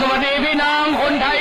สวัส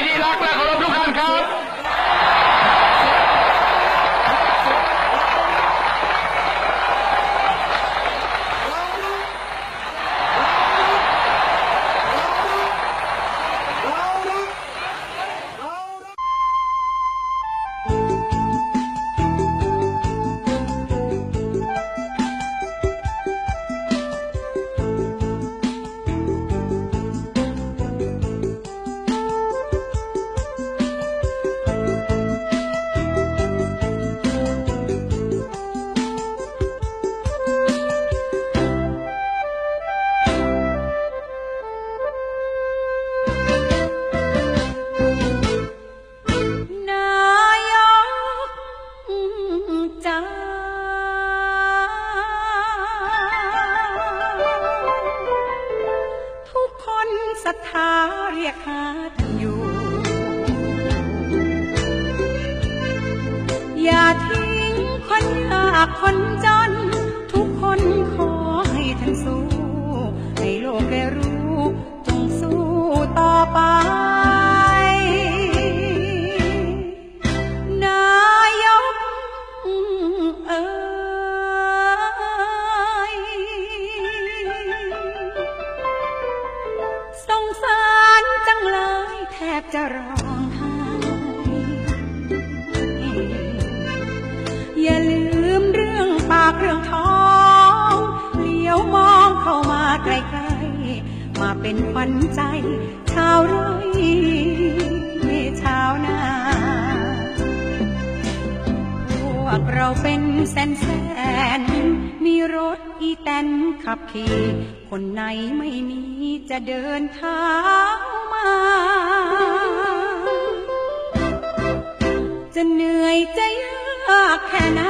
าเรียกหาท่านอยู่ อย่าทิ้งคนยากคนจน สงสารจังเลยแทบจะร้องไห้อย่าลืมเรื่องปากเรื่องท้องเลี้ยวมองเข้ามาใกล้ๆมาเป็นขวัญใจ ชาวไร่ชาวนาพวกเราเป็นแสนแสน มีรถอีแตนขับขี่ คนไหนไม่มีจะเดินเท้ามา จะเหนื่อยจะยากแค่ไหน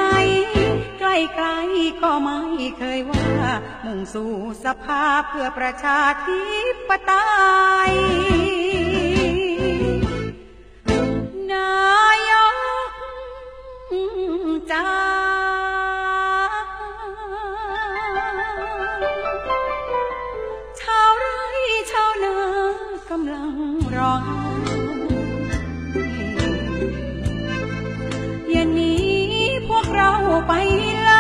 ใกล้ๆก็ไม่เคยว่า มุ่งสู่สภาพเพื่อประชาธิปไตยำลังร้องอย่าหนีพวกเราไปเล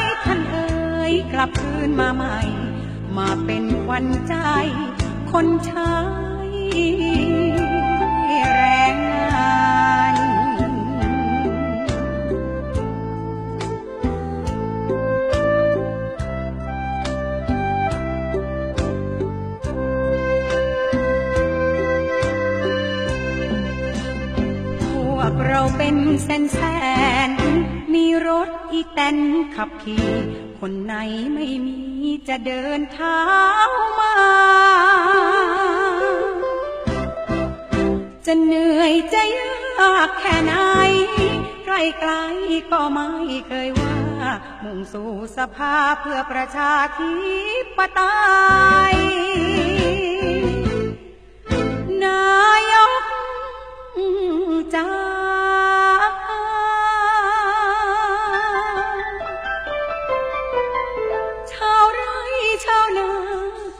ยท่านเอ๋ยกลับคืนมาใหม่ มาเป็นวันใจ คนใช้ เป็นแสนแสน มีรถอีแตนขับขี่คนไหนไม่มีจะเดินเท้ามา จะเหนื่อยจะยากแค่ไหนใกล้ๆก็ไม่เคยว่า มุ่งสู่สภาเพื่อประชาธิปไตยนาย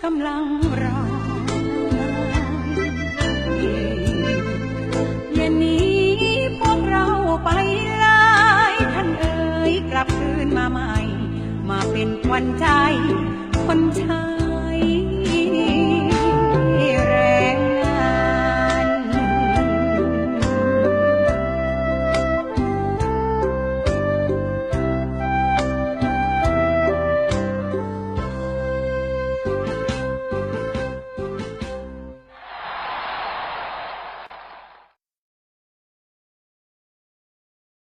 กำลังรออย่าหนีพวกเราไปเลยท่านเอ๋ยกลับคืนมาใหม่ มาเป็นขวันใจ